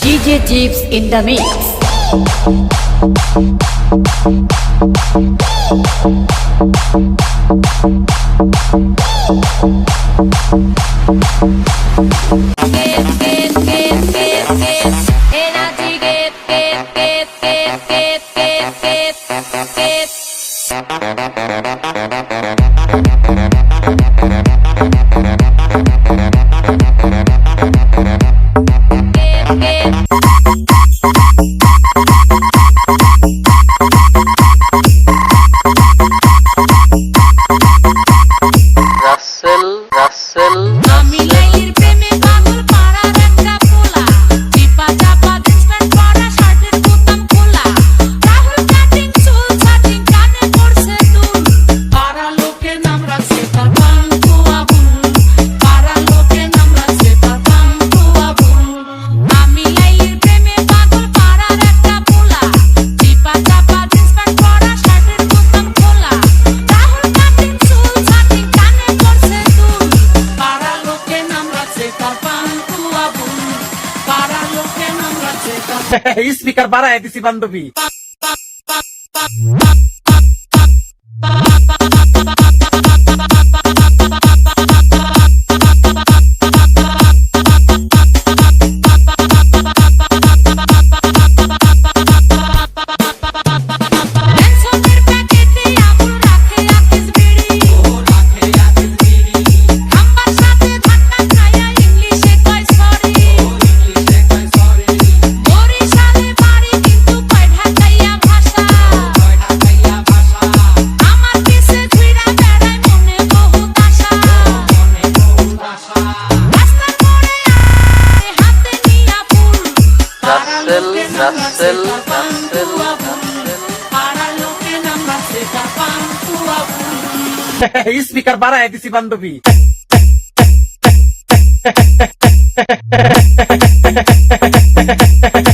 DJ Jeeps in the mix. Russell. Speaker বাড়ায় দিছি বান্ধবী। রাসেল রাসেল রাসেল স্পিকার বাড়ায় দিছি বান্ধবী।